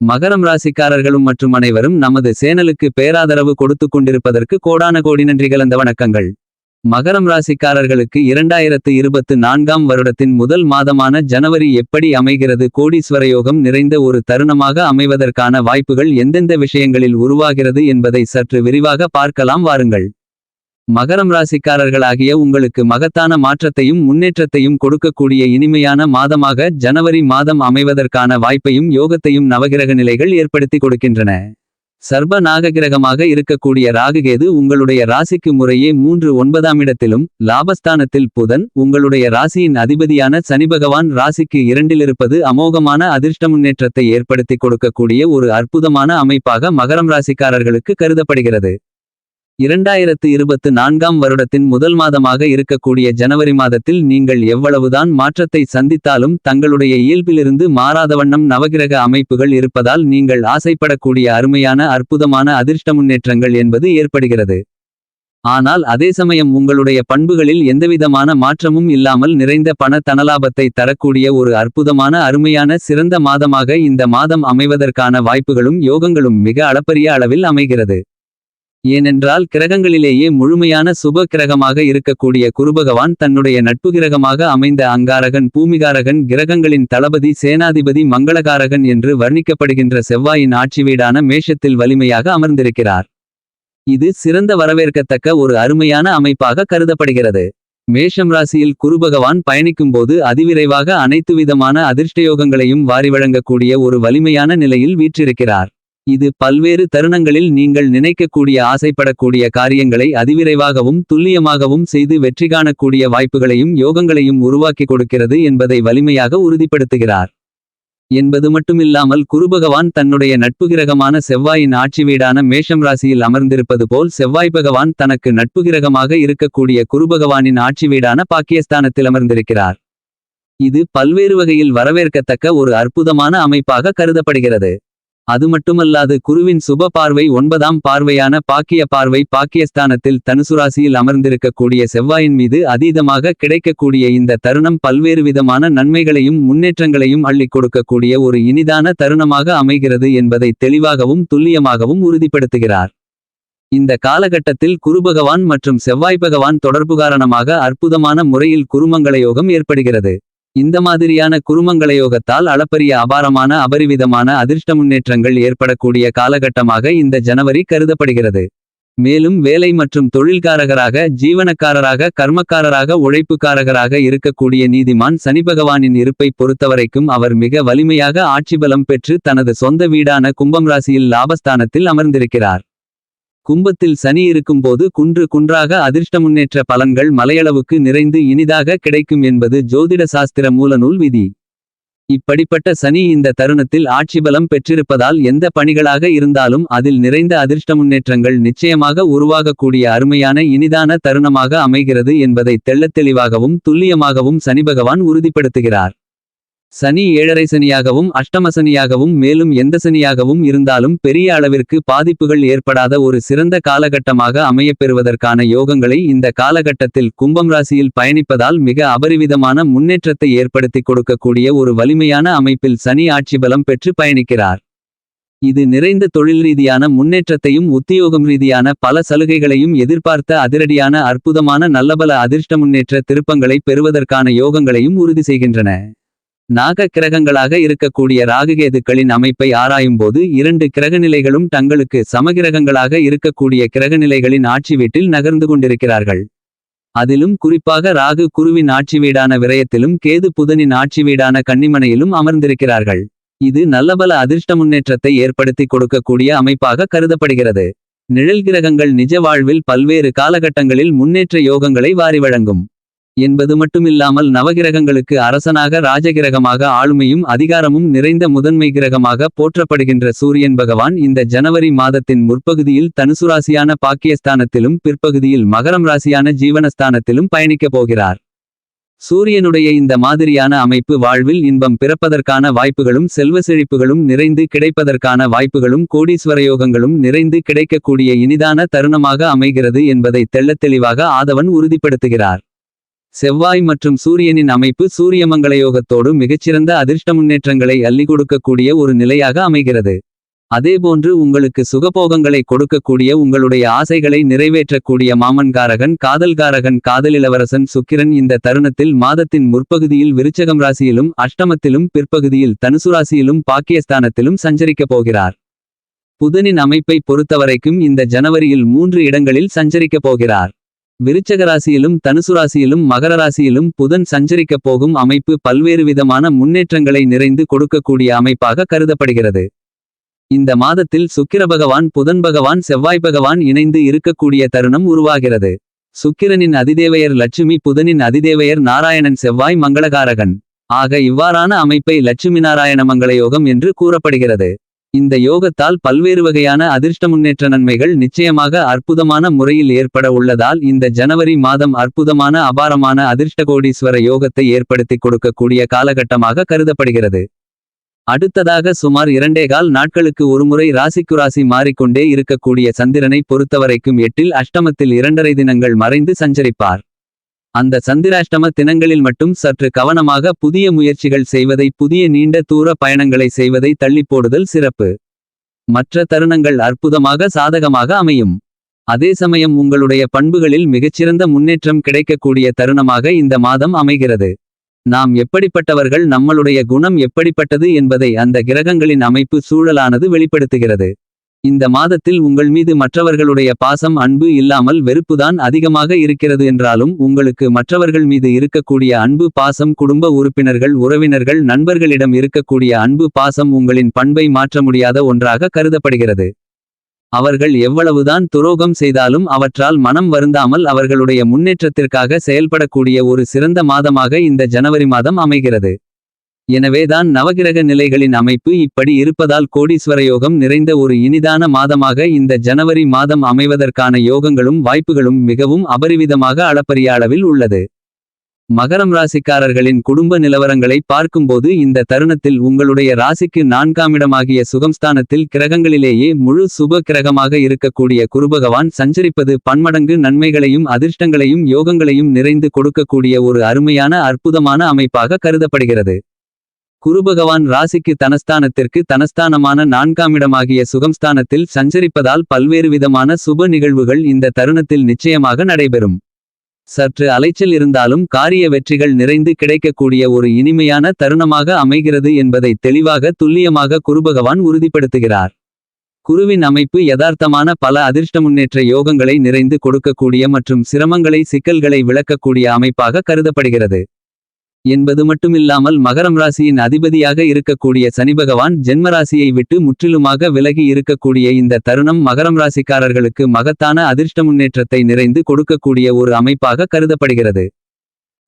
மகரம் ராசிக்காரர்களும் மற்றும் அனைவரும் நமது சேனலுக்கு பேராதரவு கொடுத்துக் கொண்டிருப்பதற்கு கோடான கோடி நன்றி கலந்த வணக்கங்கள். மகரம் ராசிக்காரர்களுக்கு இரண்டாயிரத்து இருபத்து நான்காம் வருடத்தின் முதல் மாதமான ஜனவரி எப்படி அமைகிறது? கோடீஸ்வர யோகம் நிறைந்த ஒரு தருணமாக அமைவதற்கான வாய்ப்புகள் எந்தெந்த விஷயங்களில் உருவாகிறது என்பதை சற்று விரிவாக பார்க்கலாம் வாருங்கள். மகரம் ராசிக்காரர்களாகிய உங்களுக்கு மகத்தான மாற்றத்தையும் முன்னேற்றத்தையும் கொடுக்கக்கூடிய இனிமையான மாதமாக ஜனவரி மாதம் அமைவதற்கான வாய்ப்பையும் யோகத்தையும் நவகிரக நிலைகள் ஏற்படுத்தி கொடுக்கின்றன. சர்ப நாககிரகமாக இருக்கக்கூடிய ராகுகேது உங்களுடைய ராசிக்கு முறையே மூன்று ஒன்பதாம் இடத்திலும் லாபஸ்தானத்தில் புதன் உங்களுடைய ராசியின் அதிபதியான சனிபகவான் ராசிக்கு இரண்டிலிருப்பது அமோகமான அதிர்ஷ்ட முன்னேற்றத்தை ஏற்படுத்தி கொடுக்கக்கூடிய ஒரு அற்புதமான அமைப்பாக மகரம் ராசிக்காரர்களுக்கு கருதப்படுகிறது. இரண்டாயிரத்து இருபத்து நான்காம் வருடத்தின் முதல் மாதமாக இருக்கக்கூடிய ஜனவரி மாதத்தில் நீங்கள் எவ்வளவுதான் மாற்றத்தை சந்தித்தாலும் தங்களுடைய இயல்பிலிருந்து மாறாத வண்ணம் நவகிரக அமைப்புகள் இருப்பதால் நீங்கள் ஆசைப்படக்கூடிய அருமையான அற்புதமான அதிர்ஷ்ட முன்னேற்றங்கள் என்பது ஏற்படுகிறது. ஆனால் அதே சமயம் உங்களுடைய பண்புகளில் எந்தவிதமான மாற்றமும் இல்லாமல் நிறைந்த பண தனலாபத்தை தரக்கூடிய ஒரு அற்புதமான அருமையான சிறந்த மாதமாக இந்த மாதம் அமைவதற்கான வாய்ப்புகளும் யோகங்களும் மிக அளப்பரிய அளவில் அமைகிறது. ஏனென்றால் கிரகங்களிலேயே முழுமையான சுப கிரகமாக இருக்கக்கூடிய குருபகவான் தன்னுடைய நட்பு கிரகமாக அமைந்த அங்காரகன் பூமிகாரகன் கிரகங்களின் தளபதி சேனாதிபதி மங்களகாரகன் என்று வர்ணிக்கப்படுகின்ற செவ்வாயின் ஆட்சி வீடான மேஷத்தில் வலிமையாக அமர்ந்திருக்கிறார். இது சிறந்த வரவேற்கத்தக்க ஒரு அருமையான அமைப்பாக கருதப்படுகிறது. மேஷம் ராசியில் குருபகவான் பயணிக்கும்போது அதிவிரைவாக அனைத்து விதமான அதிர்ஷ்டயோகங்களையும் வாரி வழங்கக்கூடிய ஒரு வலிமையான நிலையில் வீற்றிருக்கிறார். இது பல்வேறு தருணங்களில் நீங்கள் நினைக்கக்கூடிய ஆசைப்படக்கூடிய காரியங்களை அதிவிரைவாகவும் துல்லியமாகவும் செய்து வெற்றி காணக்கூடிய வாய்ப்புகளையும் யோகங்களையும் உருவாக்கி கொடுக்கிறது என்பதை வலிமையாக உறுதிப்படுத்துகிறார். என்பது மட்டுமில்லாமல் குருபகவான் தன்னுடைய நட்பு கிரகமான செவ்வாயின் ஆட்சி வீடான மேஷம் ராசியில் அமர்ந்திருப்பது போல் செவ்வாய் பகவான் தனக்கு நட்பு கிரகமாக இருக்கக்கூடிய குருபகவானின் ஆட்சி வீடான பாக்கியஸ்தானத்தில் அமர்ந்திருக்கிறார். இது பல்வேறு வகையில் வரவேற்கத்தக்க ஒரு அற்புதமான அமைப்பாக கருதப்படுகிறது. அது மட்டுமல்லாது குருவின் சுப பார்வை ஒன்பதாம் பார்வையான பாக்கிய பார்வை பாக்கியஸ்தானத்தில் தனுசுராசியில் அமர்ந்திருக்கக்கூடிய செவ்வாயின் மீது அதீதமாக கிடைக்கக்கூடிய இந்த தருணம் பல்வேறு விதமான நன்மைகளையும் முன்னேற்றங்களையும் அள்ளிக் கொடுக்கக்கூடிய ஒரு இனிதான தருணமாக அமைகிறது என்பதை தெளிவாகவும் துல்லியமாகவும் உறுதிப்படுத்துகிறார். இந்த காலகட்டத்தில் குருபகவான் மற்றும் செவ்வாய் பகவான் தொடர்பு காரணமாக அற்புதமான முறையில் குருமங்களயோகம் ஏற்படுகிறது. இந்த மாதிரியான குருமங்களயோகத்தால் அளப்பரிய அபாரமான அபரிவிதமான அதிர்ஷ்ட முன்னேற்றங்கள் ஏற்படக்கூடிய காலகட்டமாக இந்த ஜனவரி கருதப்படுகிறது. மேலும் வேலை மற்றும் தொழில்காரகராக ஜீவனக்காரராக கர்மக்காரராக உழைப்புக்காரகராக இருக்கக்கூடிய நீதிமான் சனிபகவானின் இருப்பை பொறுத்தவரைக்கும் அவர் மிக வலிமையாக ஆட்சிபலம் பெற்று தனது சொந்த வீடான கும்பம் ராசியில் லாபஸ்தானத்தில் அமர்ந்திருக்கிறார். கும்பத்தில் சனி இருக்கும்போது குன்று குன்றாக அதிர்ஷ்ட முன்னேற்ற பலன்கள் மலையளவுக்கு நிறைந்து இனிதாக கிடைக்கும் என்பது ஜோதிட சாஸ்திர மூலநூல் விதி. இப்படிப்பட்ட சனி இந்த தருணத்தில் ஆட்சிபலம் பெற்றிருப்பதால் எந்த பணிகளாக இருந்தாலும் அதில் நிறைந்த அதிர்ஷ்ட முன்னேற்றங்கள் நிச்சயமாக உருவாகக்கூடிய அருமையான இனிதான தருணமாக அமைகிறது என்பதை தெள்ளத் தெளிவாகவும் துல்லியமாகவும் சனிபகவான் உறுதிப்படுத்துகிறார். சனி ஏழரை சனியாகவும் அஷ்டமசனியாகவும் மேலும் எந்த சனியாகவும் இருந்தாலும் பெரிய அளவிற்கு பாதிப்புகள் ஏற்படாத ஒரு சிறந்த காலகட்டமாக அமையப்பெறுவதற்கான யோகங்களை இந்த காலகட்டத்தில் கும்பம் ராசியில் பயணிப்பதால் மிக அபரிவிதமான முன்னேற்றத்தை ஏற்படுத்தி கொடுக்கக்கூடிய ஒரு வலிமையான அமைப்பில் சனி ஆட்சி பலம் பெற்று பயணிக்கிறார். இது நிறைந்த தொழில் ரீதியான முன்னேற்றத்தையும் உத்தியோகம் ரீதியான பல சலுகைகளையும் எதிர்பார்த்த அதிரடியான அற்புதமான நல்லபல அதிர்ஷ்ட முன்னேற்ற திருப்பங்களை பெறுவதற்கான யோகங்களையும் உறுதி செய்கின்றன. நாக கிரகங்களாக இருக்கக்கூடிய ராகுகேதுக்களின் அமைப்பை ஆராயும்போது இரண்டு கிரகநிலைகளும் தங்களுக்கு சமகிரகங்களாக இருக்கக்கூடிய கிரகநிலைகளின் ஆட்சி வீட்டில் நகர்ந்து கொண்டிருக்கிறார்கள். அதிலும் குறிப்பாக ராகு குருவின் ஆட்சி வீடான விரயத்திலும் கேது புதனின் ஆட்சி வீடான கன்னிமனையிலும் அமர்ந்திருக்கிறார்கள். இது நல்லபல அதிர்ஷ்ட முன்னேற்றத்தை ஏற்படுத்தி கொடுக்கக்கூடிய அமைப்பாக கருதப்படுகிறது. நிழல் கிரகங்கள் நிஜ வாழ்வில் பல்வேறு காலகட்டங்களில் முன்னேற்ற யோகங்களை வாரி வழங்கும். என்பது மட்டுமில்லாமல் நவகிரகங்களுக்கு அரசனாக ராஜகிரகமாக ஆளுமையும் அதிகாரமும் நிறைந்த முதன்மை கிரகமாக போற்றப்படுகின்ற சூரியன் பகவான் இந்த ஜனவரி மாதத்தின் முற்பகுதியில் தனுசுராசியான பாக்கியஸ்தானத்திலும் பிற்பகுதியில் மகரம் ராசியான ஜீவனஸ்தானத்திலும் பயணிக்கப் போகிறார். சூரியனுடைய இந்த மாதிரியான அமைப்பு வாழ்வில் இன்பம் பிறப்பதற்கான வாய்ப்புகளும் செல்வ செழிப்புகளும் நிறைந்து கிடைப்பதற்கான வாய்ப்புகளும் கோடீஸ்வரயோகங்களும் நிறைந்து கிடைக்கக்கூடிய இனிதான தருணமாக அமைகிறது என்பதை தெள்ளத்தெளிவாக ஆதவன் உறுதிப்படுத்துகிறார். செவ்வாய் மற்றும் சூரியனின் அமைப்பு சூரியமங்களயோகத்தோடு மிகச்சிறந்த அதிர்ஷ்ட முன்னேற்றங்களை அள்ளி கொடுக்கக்கூடிய ஒரு நிலையாக அமைகிறது. அதேபோன்று உங்களுக்கு சுகபோகங்களை கொடுக்கக்கூடிய உங்களுடைய ஆசைகளை நிறைவேற்றக்கூடிய மாமன்காரகன் காதல்காரகன் காதலிளவரசன் சுக்கிரன் இந்த தருணத்தில் மாதத்தின் முற்பகுதியில் விருச்சகம் ராசியிலும் அஷ்டமத்திலும் பிற்பகுதியில் தனுசு ராசியிலும் பாக்கியஸ்தானத்திலும் சஞ்சரிக்கப் போகிறார். புதனின் அமைப்பை பொறுத்தவரைக்கும் இந்த ஜனவரியில் மூன்று இடங்களில் சஞ்சரிக்கப் போகிறார். விருச்சக ராசியிலும் தனுசு ராசியிலும் மகர ராசியிலும் புதன் சஞ்சரிக்கப் போகும் அமைப்பு பல்வேறு விதமான முன்னேற்றங்களை நிறைந்து கொடுக்கக்கூடிய அமைப்பாக கருதப்படுகிறது. இந்த மாதத்தில் சுக்கிர பகவான் புதன் பகவான் செவ்வாய் பகவான் இணைந்து இருக்கக்கூடிய தருணம் உருவாகிறது. சுக்கிரனின் அதிதேவையர் லட்சுமி புதனின் அதிதேவையர் நாராயணன் செவ்வாய் மங்களகாரகன். ஆக இவ்வாறான அமைப்பை லட்சுமி நாராயண மங்கள யோகம் என்று கூறப்படுகிறது. இந்த யோகத்தால் பல்வேறு வகையான அதிர்ஷ்ட முன்னேற்ற நன்மைகள் நிச்சயமாக அற்புதமான முறையில் ஏற்பட உள்ளதால் இந்த ஜனவரி மாதம் அற்புதமான அபாரமான அதிர்ஷ்ட கோடீஸ்வர யோகத்தை ஏற்படுத்திக் கொடுக்கக்கூடிய காலகட்டமாக கருதப்படுகிறது. அடுத்ததாக சுமார் இரண்டேகால் நாட்களுக்கு ஒருமுறை ராசிக்கு ராசி மாறிக்கொண்டே இருக்கக்கூடிய சந்திரனை பொறுத்தவரைக்கும் எட்டில் அஷ்டமத்தில் இரண்டரை தினங்கள் மறைந்து சஞ்சரிப்பார். அந்த சந்திராஷ்டம தினங்களில் மட்டும் சற்று கவனமாக புதிய முயற்சிகள் செய்வதை புதிய நீண்ட தூர பயணங்களை செய்வதை தள்ளிப் போடுதல் சிறப்பு. மற்ற தருணங்கள் அற்புதமாக சாதகமாக அமையும். அதே சமயம் உங்களுடைய பண்புகளில் மிகச்சிறந்த முன்னேற்றம் கிடைக்கக்கூடிய தருணமாக இந்த மாதம் அமைகிறது. நாம் எப்படிப்பட்டவர்கள் நம்மளுடைய குணம் எப்படிப்பட்டது என்பதை அந்த கிரகங்களின் அமைப்பு சூழலானது வெளிப்படுத்துகிறது. இந்த மாதத்தில் உங்கள் மீது மற்றவர்களுடைய பாசம் அன்பு இல்லாமல் வெறுப்புதான் அதிகமாக இருக்கிறது என்றாலும் உங்களுக்கு மற்றவர்கள் மீது இருக்கக்கூடிய அன்பு பாசம் குடும்ப உறுப்பினர்கள் உறவினர்கள் நண்பர்களிடம் இருக்கக்கூடிய அன்பு பாசம் உங்களின் பண்பை மாற்ற முடியாத ஒன்றாக கருதப்படுகிறது. அவர்கள் எவ்வளவுதான் துரோகம் செய்தாலும் அவற்றால் மனம் வருந்தாமல் அவர்களுடைய முன்னேற்றத்திற்காக செயல்படக்கூடிய ஒரு சிறந்த மாதமாக இந்த ஜனவரி மாதம் அமைகிறது. எனவேதான் நவகிரக நிலைகளின் அமைப்பு இப்படி இருப்பதால் கோடீஸ்வர யோகம் நிறைந்த ஒரு இனிதான மாதமாக இந்த ஜனவரி மாதம் அமைவதற்கான யோகங்களும் வாய்ப்புகளும் மிகவும் அபரிவிதமாக அளப்பரிய அளவில் உள்ளது. மகரம் ராசிக்காரர்களின் குடும்ப நிலவரங்களை பார்க்கும்போது இந்த தருணத்தில் உங்களுடைய ராசிக்கு நான்காமிடமாகிய சுகம்ஸ்தானத்தில் கிரகங்களிலேயே முழு சுப கிரகமாக இருக்கக்கூடிய குருபகவான் சஞ்சரிப்பது பன்மடங்கு நன்மைகளையும் அதிர்ஷ்டங்களையும் யோகங்களையும் நிறைந்து கொடுக்கக்கூடிய ஒரு அருமையான அற்புதமான அமைப்பாக கருதப்படுகிறது. குருபகவான் ராசிக்கு தனஸ்தானத்திற்கு தனஸ்தானமான நான்காமிடமாகிய சுகம்ஸ்தானத்தில் சஞ்சரிப்பதால் பல்வேறு விதமான சுப நிகழ்வுகள் இந்த தருணத்தில் நிச்சயமாக நடைபெறும். சற்று அலைச்சல் இருந்தாலும் காரிய வெற்றிகள் நிறைந்து கிடைக்கக்கூடிய ஒரு இனிமையான தருணமாக அமைகிறது என்பதை தெளிவாக துல்லியமாக குருபகவான் உறுதிப்படுத்துகிறார். குருவின் அமைப்பு யதார்த்தமான பல அதிர்ஷ்ட முன்னேற்ற யோகங்களை நிறைந்து கொடுக்கக்கூடிய மற்றும் சிரமங்களை சிக்கல்களை விளக்கக்கூடிய அமைப்பாக கருதப்படுகிறது. என்பது மட்டுமில்லாமல் மகரம் ராசியின் அதிபதியாக இருக்கக்கூடிய சனிபகவான் ஜென்மராசியை விட்டு முற்றிலுமாக விலகி இருக்கக்கூடிய இந்த தருணம் மகரம் ராசிக்காரர்களுக்கு மகத்தான அதிர்ஷ்ட முன்னேற்றத்தை நிறைந்து கொடுக்கக்கூடிய ஒரு அமைப்பாக கருதப்படுகிறது.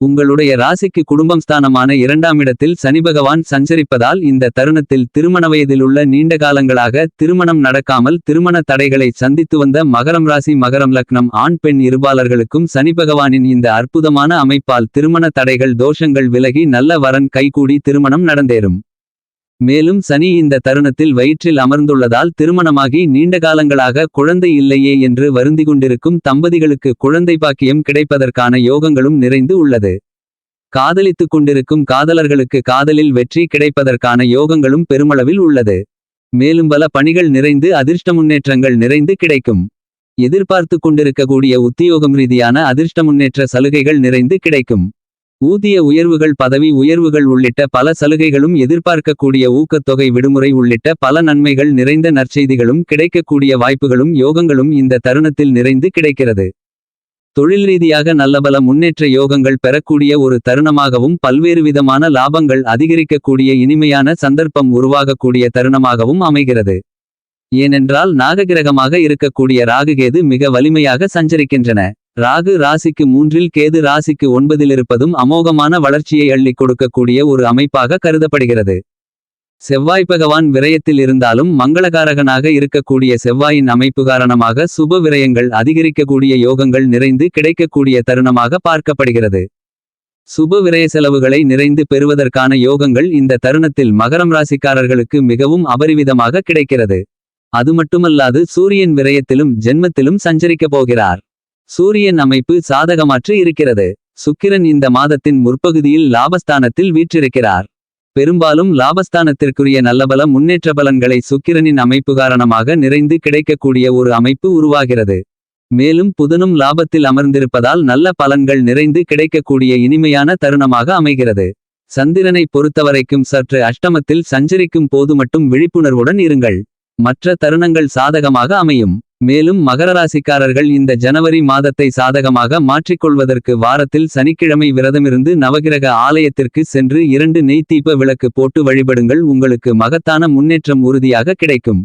உங்களுடைய ராசிக்கு குடும்பம் ஸ்தானமான இரண்டாம் இடத்தில் சனிபகவான் சஞ்சரிப்பதால் இந்த தருணத்தில் திருமண வயதிலுள்ள நீண்ட காலங்களாக திருமணம் நடக்காமல் திருமண தடைகளை சந்தித்து வந்த மகரம் ராசி மகரம் லக்னம் ஆண் பெண் இருபாளர்களுக்கும் சனிபகவானின் இந்த அற்புதமான அமைப்பால் திருமண தடைகள் தோஷங்கள் விலகி நல்ல வரன் கைகூடி திருமணம் நடந்தேறும். மேலும் சனி இந்த தருணத்தில் வயிற்றில் அமர்ந்துள்ளதால் திருமணமாகி நீண்ட காலங்களாக குழந்தை இல்லையே என்று வருந்திக்கொண்டிருக்கும் தம்பதிகளுக்கு குழந்தை பாக்கியம் கிடைப்பதற்கான யோகங்களும் நிறைந்து உள்ளது. காதலித்துக் கொண்டிருக்கும் காதலர்களுக்கு காதலில் வெற்றி கிடைப்பதற்கான யோகங்களும் பெருமளவில் உள்ளது. மேலும் பல பணிகள் நிறைந்து அதிர்ஷ்ட முன்னேற்றங்கள் நிறைந்து கிடைக்கும். எதிர்பார்த்து கொண்டிருக்கக்கூடிய உத்தியோகம் ரீதியான அதிர்ஷ்ட முன்னேற்ற சலுகைகள் நிறைந்து கிடைக்கும். ஊதிய உயர்வுகள் பதவி உயர்வுகள் உள்ளிட்ட பல சலுகைகளும் எதிர்பார்க்கக்கூடிய ஊக்கத்தொகை விடுமுறை உள்ளிட்ட பல நன்மைகள் நிறைந்த நற்செய்திகளும் கிடைக்கக்கூடிய வாய்ப்புகளும் யோகங்களும் இந்த தருணத்தில் நிறைந்து கிடைக்கிறது. தொழில் ரீதியாக நல்லபல முன்னேற்ற யோகங்கள் பெறக்கூடிய ஒரு தருணமாகவும் பல்வேறு விதமான லாபங்கள் அதிகரிக்கக்கூடிய இனிமையான சந்தர்ப்பம் உருவாகக்கூடிய தருணமாகவும் அமைகிறது. ஏனென்றால் நாககிரகமாக இருக்கக்கூடிய ராகுகேது மிக வலிமையாக சஞ்சரிக்கின்றன. ராகு ராசிக்கு மூன்றில் கேது ராசிக்கு ஒன்பதிலிருப்பதும் அமோகமான வளர்ச்சியை அள்ளிக் கொடுக்கக்கூடிய ஒரு அமைப்பாக கருதப்படுகிறது. செவ்வாய் பகவான் விரயத்தில் இருந்தாலும் மங்களகாரகனாக இருக்கக்கூடிய செவ்வாயின் அமைப்பு காரணமாக சுப விரயங்கள் அதிகரிக்கக்கூடிய யோகங்கள் நிறைந்து கிடைக்கக்கூடிய தருணமாக பார்க்கப்படுகிறது. சுப விரய செலவுகளை நிறைந்து பெறுவதற்கான யோகங்கள் இந்த தருணத்தில் மகரம் ராசிக்காரர்களுக்கு மிகவும் அபரிவிதமாக கிடைக்கிறது. அது மட்டுமல்லாது சூரியன் விரயத்திலும் ஜென்மத்திலும் சஞ்சரிக்கப் போகிறார். சூரியன் அமைப்பு சாதகமாற்று இருக்கிறது. சுக்கிரன் இந்த மாதத்தின் முற்பகுதியில் லாபஸ்தானத்தில் வீற்றிருக்கிறார். பெரும்பாலும் லாபஸ்தானத்திற்குரிய நல்லபல முன்னேற்ற பலன்களை சுக்கிரனின் அமைப்பு காரணமாக நிறைந்து கிடைக்கக்கூடிய ஒரு அமைப்பு உருவாகிறது. மேலும் புதனும் லாபத்தில் அமர்ந்திருப்பதால் நல்ல பலன்கள் நிறைந்து கிடைக்கக்கூடிய இனிமையான தருணமாக அமைகிறது. சந்திரனை பொறுத்தவரைக்கும் சற்று அஷ்டமத்தில் சஞ்சரிக்கும் போது மட்டும் விழிப்புணர்வுடன் இருங்கள். மற்ற தருணங்கள் சாதகமாக அமையும். மேலும் மகர ராசிக்காரர்கள் இந்த ஜனவரி மாதத்தை சாதகமாக மாற்றிக்கொள்வதற்கு வாரத்தில் சனிக்கிழமை விரதமிருந்து நவகிரக ஆலயத்திற்கு சென்று இரண்டு நெய் விளக்கு போட்டு வழிபடுங்கள். உங்களுக்கு மகத்தான முன்னேற்றம் உறுதியாக கிடைக்கும்.